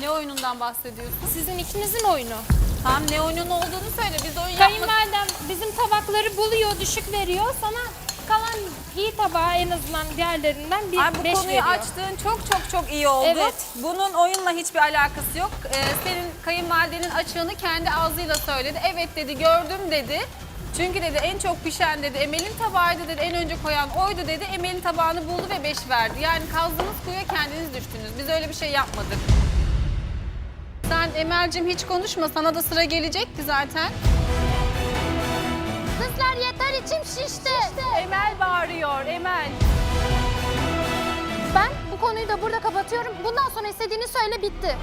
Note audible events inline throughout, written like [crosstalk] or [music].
Ne oyunundan bahsediyorsun? Sizin ikinizin oyunu. Tam ne oyunun olduğunu söyle. Biz oyun yapmadık. Kayınvalidem bizim tabakları buluyor, düşük veriyor. Sana kalan iyi tabağı en azından diğerlerinden bir Ay bu beş konuyu veriyor. açtığın çok çok çok iyi oldu. Evet. Bunun oyunla hiçbir alakası yok. Ee, senin kayınvalidenin açığını kendi ağzıyla söyledi. Evet dedi, gördüm dedi. Çünkü dedi en çok pişen dedi Emel'in tabağıydı dedi. En önce koyan oydu dedi. Emel'in tabağını buldu ve 5 verdi. Yani kazdığınız kuyuya kendiniz düştünüz. Biz öyle bir şey yapmadık. Sen Emel'cim hiç konuşma. Sana da sıra gelecekti zaten. Kızlar yeter içim şişti. Emel bağırıyor. Emel. Ben bu konuyu da burada kapatıyorum. Bundan sonra istediğini söyle bitti.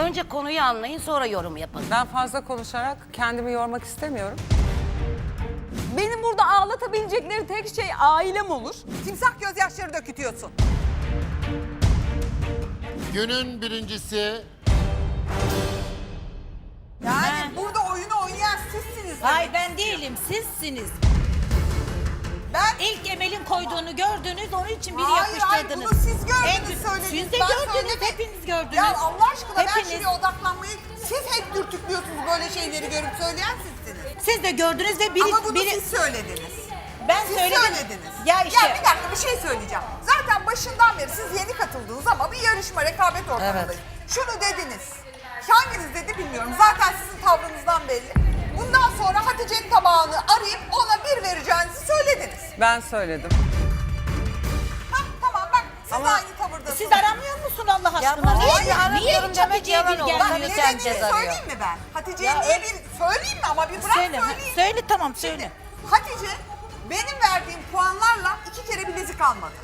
Önce konuyu anlayın sonra yorum yapın. Ben fazla konuşarak kendimi yormak istemiyorum. Benim burada ağlatabilecekleri tek şey ailem olur. Timsah gözyaşları dökütüyorsun. Günün birincisi Yani burada oyunu oynayan sizsiniz. Hayır ben değilim sizsiniz. Ben İlk Emel'in koyduğunu gördünüz onun için biri Hayır hayır yapıştırdınız. bunu siz gördünüz En- söylediniz. Siz de Ben gördünüz söylemedim. hepiniz gördünüz. Ya Allah aşkına ben Hepiniz. şuraya odaklanmayı siz hep dürtüklüyorsunuz böyle şeyleri görüp söyleyen sizsiniz. Siz de gördünüz ve biri... Ama bunu biri... siz söylediniz. Ben Siz söyledim. söylediniz. Ya işte... Ya bir dakika bir şey söyleyeceğim. Başından beri siz yeni katıldınız ama bir yarışma rekabet ortamındayız. Şunu dediniz. Hanginiz dedi bilmiyorum. Zaten sizin tavrınızdan belli. Bundan sonra Hatice'nin tabağını arayıp ona bir vereceğinizi söylediniz. Ben söyledim. Hah tamam bak siz Ama aynı tavırdasınız. Siz aramıyor musun Allah aşkına? niye, niye aramıyorum hiç Hatice'ye yalan bir. Bak gelmiyor nedenini sen ceza söyleyeyim mi ben? Hatice'ye Ya niye bir söyleyeyim mi ama bir bırak Söyle, ha, söyleyeyim. söyle tamam söyle. Hatice benim verdiğim puanlarla iki kere bilezik almadı.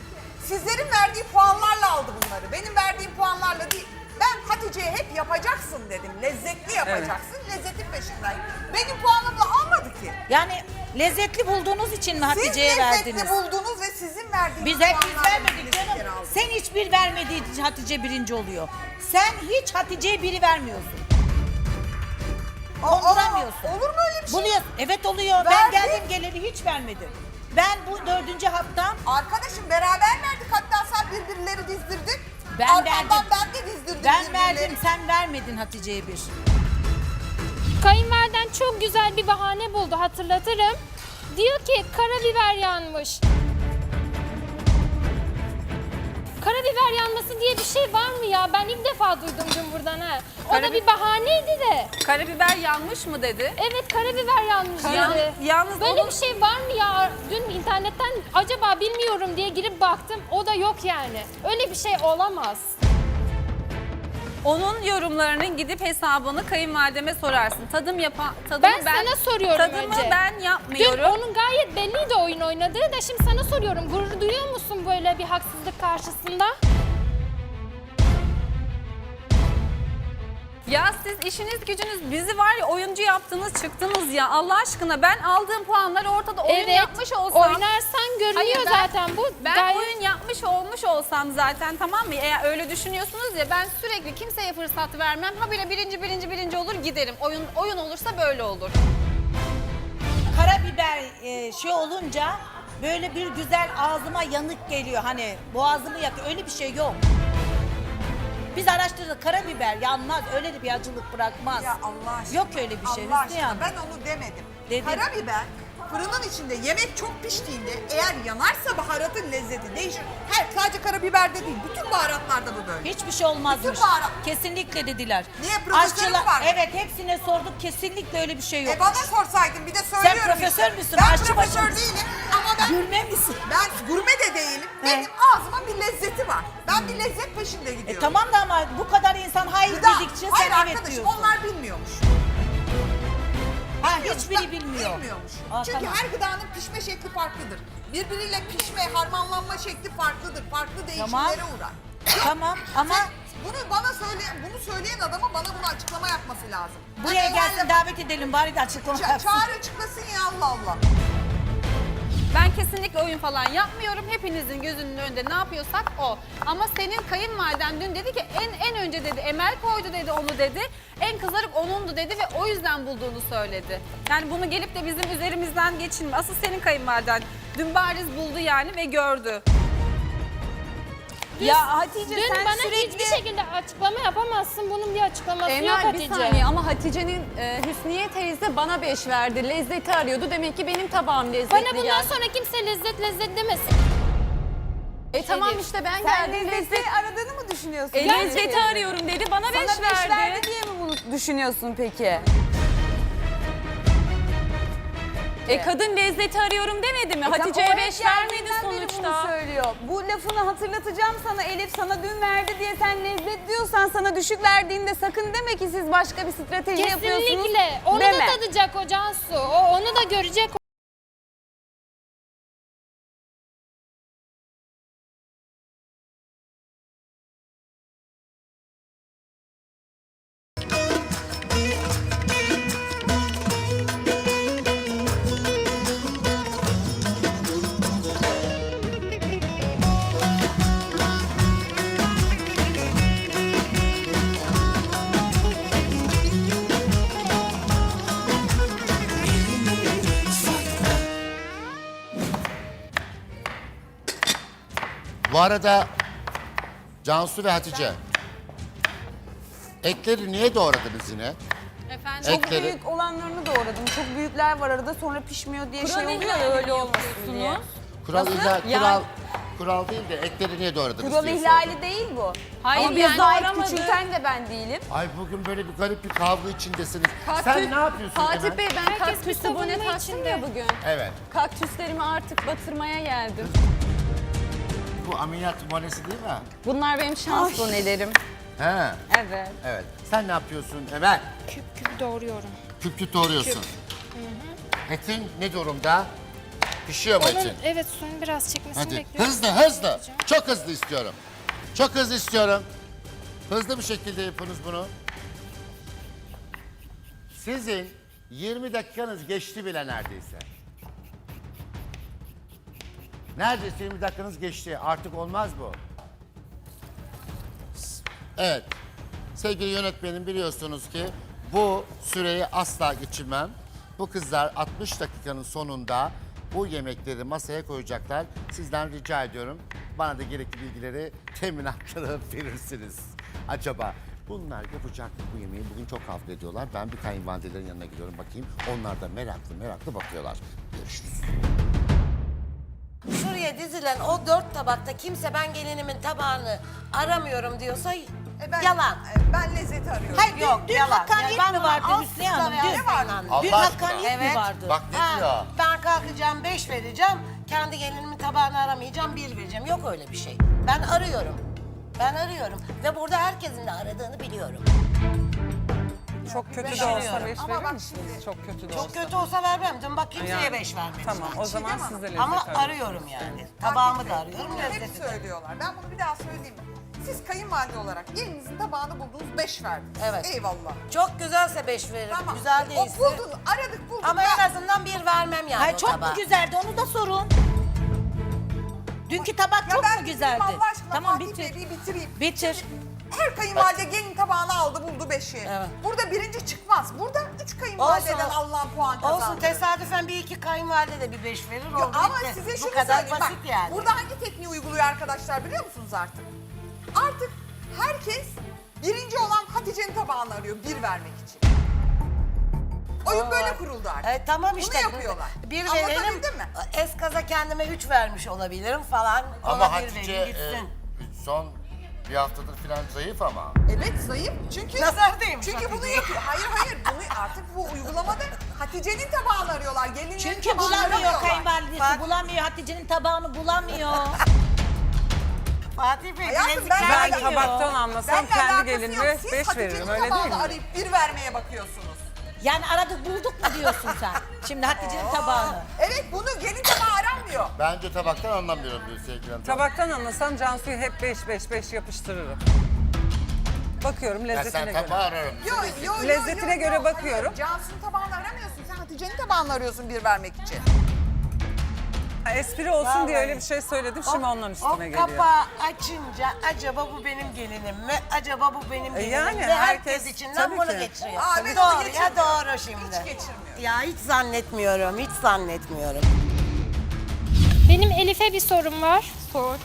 Sizlerin verdiği puanlarla aldı bunları. Benim verdiğim puanlarla değil. Ben Hatice'ye hep yapacaksın dedim. Lezzetli yapacaksın. Lezzetin peşindeyim. Benim puanımla almadı ki. Yani lezzetli bulduğunuz için mi Siz Hatice'ye lezzetli verdiniz? bulduk ve sizin verdiğiniz Biz hepimiz puanlarla vermedik bilezikleri canım. Sen hiçbir vermediğin için Hatice birinci oluyor. Sen hiç Hatice'ye biri vermiyorsun. Aa, Konduramıyorsun. Olur mu öyle bir şey? Buluyor. Evet oluyor. Ben Verdim. geldim geleli hiç vermedim. Ben bu dördüncü haftam Arkadaşım beraber verdik hatta sen birbirleri dizdirdin. Ben Arkamdan verdim. ben de dizdirdim ben birbirleri. verdim sen vermedin Hatice'ye bir. Kayınvaliden çok güzel bir bahane buldu hatırlatırım. Diyor ki karabiber yanmış. Karabiber yanması diye bir şey var mı ya? Ben ilk defa duydum dün buradan ha. O da Karabi- bir bahaneydi de. Karabiber yanmış mı dedi. Evet karabiber yanmış Yan- dedi. yalnız Böyle onun- bir şey var mı ya? Dün internetten acaba bilmiyorum diye girip baktım. O da yok yani. Öyle bir şey olamaz. Onun yorumlarının gidip hesabını kayınvalideme sorarsın. Tadım yapan tadımı Ben, sana soruyorum tadımı önce. ben Dün yapmıyorum. onun gayet belliydi oyun oynadığı da şimdi sana soruyorum. Gurur duyuyor musun böyle bir haksızlık karşısında? Ya siz işiniz gücünüz bizi var ya oyuncu yaptınız çıktınız ya Allah aşkına ben aldığım puanları ortada oyun evet. yapmış olsam. Oynarsan görünüyor Hayır, ben- zaten bu. Ben Gayet- oyun yapmış olmuş olsam zaten tamam mı? Eğer öyle düşünüyorsunuz ya ben sürekli kimseye fırsat vermem. Ha bile birinci birinci birinci olur giderim. Oyun oyun olursa böyle olur. Karabiber e, şey olunca böyle bir güzel ağzıma yanık geliyor. Hani boğazımı yakıyor. Öyle bir şey yok. Biz araştırdık karabiber yanmaz. Öyle de bir acılık bırakmaz. Ya Allah aşkına. Yok öyle bir şey. Allah aşkına ben onu demedim. Dedin. Karabiber fırının içinde yemek çok piştiğinde eğer yanarsa baharatın lezzeti değişir. Her sadece karabiberde değil bütün baharatlarda bu böyle. Hiçbir şey olmazmış. Bütün baharat- Kesinlikle dediler. Niye, profesörün var mı? Evet hepsine sorduk. Kesinlikle öyle bir şey yok. E bana sorsaydın bir de söylüyorum profesör işte. müsün? Ben Aşçı profesör başım. değilim ben Gurme misin? ben gurme de değilim. He. Benim ağzıma bir lezzeti var. Ben bir lezzet peşinde E gidiyorum. tamam da ama bu kadar insan hayır daha- dedikçe Hayır sen evet arkadaşım diyorsun. onlar bilmiyormuş. Ha, hiçbiri bilmiyor. Bilmiyormuş. Aa, Çünkü tamam. her gıdanın pişme şekli farklıdır. Birbiriyle pişme, harmanlanma şekli farklıdır. Farklı değişimlere Tamam. uğrar. Tamam ama Sen bunu bana söyleyen, bunu söyleyen adama bana bunu açıklama yapması lazım. buraya Ben gelsin davet edelim bari de açıklama Ça- yapsın. çağır açıklasın ya Allah Allah. Ben kesinlikle oyun falan yapmıyorum. Hepinizin gözünün önünde ne yapıyorsak o. Ama senin kayınvaliden dün dedi ki en en önce dedi Emel koydu dedi onu dedi. En kızarık onundu dedi ve o yüzden bulduğunu söyledi. Yani bunu gelip de bizim üzerimizden geçinme. Asıl senin kayınvaliden dün bariz buldu yani ve gördü. Dün, Ya Hatice dün sen bana sürekli- hiçbir şekilde açıklama yapamazsın. Bunun bir açıklaması yok Emel bir Hatice. saniye ama Hatice'nin e, Hüsniye teyze bana beş verdi. Lezzeti arıyordu. Demek ki benim tabağım lezzetli Bana bundan geldi. sonra kimse lezzet lezzet demesin. E tamam işte ben Sen geldim. lezzeti Lezzet, aradığını mı düşünüyorsun? e, lezzeti arıyorum dedi. Bana beş Sana beş verdi. verdi diye mi bunu düşünüyorsun peki? E kadın lezzeti arıyorum demedi mi? Hatice'ye Tam o beş vermedi geldiğinden sonuçta. söylüyor. Bu lafını hatırlatacağım sana Elif sana dün verdi diye sen lezzet diyorsan sana düşük verdiğinde sakın deme ki siz başka bir strateji yapıyorsunuz. Kesinlikle. Onu deme. da tadacak o Cansu. O onu da görecek. Arada Cansu ve Hatice. Etleri niye doğradınız yine? Efendim? Çok Ekleri. büyük olanlarını doğradım. Çok büyükler var arada sonra pişmiyor diye şey Kural oluyor ihlali ya öyle olmasın diye. Kural Nasıl? ihlal, Yani- kural, kural değil de etleri niye doğradınız Kural diye ihlali sordum. değil bu. Hayır, Ama biz yani daha doğramadı. küçülten de ben değilim. Ay bugün böyle bir garip bir kavga içindesiniz. Sen ne yapıyorsun Fatih Emel? Bey ben kaktüsle savunma bone taktım içinde. ya bugün. Evet. Kaktüslerimi artık batırmaya geldim. Bu ameliyat numarası değil mi? Bunlar benim şans bonelerim. He. Evet. Evet. Sen ne yapıyorsun Emel? Küp küp doğruyorum. Küp küp doğruyorsun. Etin ne durumda? Pişiyor mu Onun etin? evet suyunu biraz çekmesini Hadi bekliyorum. hızlı hızlı. Çok hızlı istiyorum. Çok hızlı istiyorum. Hızlı bir şekilde yapınız bunu. Sizin 20 dakikanız geçti bile neredeyse. Neredeyse 20 dakikanız geçti. Artık olmaz bu. Evet. Sevgili yönetmenim biliyorsunuz ki bu süreyi asla geçirmem. Bu kızlar 60 dakikanın sonunda bu yemekleri masaya koyacaklar. Sizden rica ediyorum bana da gerekli bilgileri teminatları [laughs] verirsiniz. Acaba bunlar yapacak bu yemeği bugün çok hafif ediyorlar. Ben bir kayınvalidelerin yanına gidiyorum bakayım. Onlar da meraklı meraklı bakıyorlar. Görüşürüz. Şuraya dizilen o dört tabakta kimse ben gelinimin tabağını aramıyorum diyorsa E ben, yalan. e, Ben lezzeti arıyorum. Hayır dün, Yok, dün yalan. hakkaniyet Ya ben mi vardı buna Hüsniye asla Hanım? ve Dün, asla inanmıyorum. dün aşkına. hakkaniyet mi vardı? Bak ne Ha, diyor? ben kalkacağım beş vereceğim. Kendi gelinimin tabağını aramayacağım bir vereceğim. Yok öyle bir şey. Ben arıyorum. Ben arıyorum. Ve burada herkesin de aradığını biliyorum. Çok kötü de olsa beş Ama verir bak misiniz? şimdi- Çok kötü de Çok olsa. kötü olsa vermem. Dün bak kimseye Yani, beş vermedim. Tamam o zaman Çiğdem siz de lezzet Ama arayın. arıyorum yani. Tabağımı da arıyorum. Bunu hep lezzeti de. söylüyorlar. Ben bunu bir daha söyleyeyim. Siz kayınvalide olarak gelinizin tabağını buldunuz 5 verdiniz. Evet. Eyvallah. Çok güzelse beş veririm. Tamam. Güzel değilse. O buldun, aradık bulduk. Ama en azından bir vermem yani Hayır o çok tabağa. mu güzeldi onu da sorun. Dünkü tabak Ya çok ben mu güzeldi? Allah aşkına Tamam Fatih bitir. Bitireyim. Bitir. Her kayınvalide gelin tabağını aldı buldu 5'i. Evet. Burada birinci çıkmaz. Burada 3 kayınvalideden Olsun. alınan puan kazandı. Olsun tesadüfen bir iki kayınvalide de bir beş verir Yok, oldu. ama bitti. size şunu Bu kadar söyleyeyim basit bak. yani. Burada hangi tekniği uyguluyor arkadaşlar biliyor musunuz artık? Artık herkes birinci olan Hatice'nin tabağını arıyor bir vermek için. Oyun böyle kuruldu artık. E, tamam Bunu işte. yapıyorlar. Bir Anlatabildim verelim. mi? Eskaza kendime üç vermiş olabilirim falan. Ona Ama bir Hatice vereyim e, gitsin. son bir haftadır falan zayıf ama. Evet zayıf çünkü Nazardaymış çünkü bunu yapıyor. Hayır hayır bunu artık bu uygulamada Hatice'nin tabağını arıyorlar. Gelinlerin Çünkü tabağını bulamıyor aramıyorlar. kayınvalidesi. Bak. Bulamıyor Hatice'nin tabağını bulamıyor. [laughs] Fatih Bey Hayatım, ben- Ben Vermiyor. tabaktan anlasam Benimle kendi alakası gelinime yok. Siz 5 Hatice'nin veririm öyle değil tabağını mi? arayıp bir vermeye bakıyorsunuz. Yani aradık bulduk mu diyorsun sen? Şimdi Hatice'nin tabağını. Evet bunu gelin tabağı aranmıyor. Bence tabaktan anlamıyorum diyor sevgili hanım. Tabaktan anlasam Cansu'yu hep 5 5 5 yapıştırırım. Bakıyorum Ya lezzetine sen göre. tabağı ararım. Yo, yo, yo, Lezzetine yo, göre yo. bakıyorum. Cansu'nun tabağını aramıyorsun. Sen Hatice'nin tabağını arıyorsun bir vermek için. Espri olsun diye öyle bir şey söyledim şimdi onların O üstüne geliyor. kapağı açınca acaba bu benim gelinim mi? Acaba bu benim E gelinim yani mi? Herkes, herkes- içinden tabii bunu ki. geçiriyor. Aa, ben onu doğru ya doğru şimdi. Hiç geçirmiyorum. Ya hiç zannetmiyorum, hiç zannetmiyorum. Benim Elif'e bir sorum var. Sor.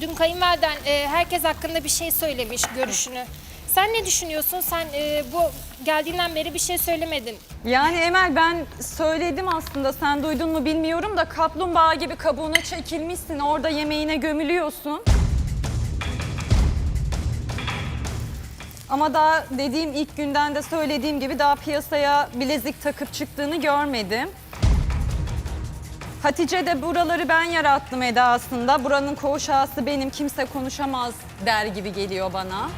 Dün kayınvaliden e, herkes hakkında bir şey söylemiş görüşünü. Sen ne düşünüyorsun? Sen e, bu geldiğinden beri bir şey söylemedin. Yani Emel ben söyledim aslında sen duydun mu bilmiyorum da kaplumbağa gibi kabuğuna çekilmişsin orada yemeğine gömülüyorsun. Ama daha dediğim ilk günden de söylediğim gibi daha piyasaya bilezik takıp çıktığını görmedim. Hatice de buraları ben yarattım edasında. Buranın koğuş ağası benim kimse konuşamaz der gibi geliyor bana.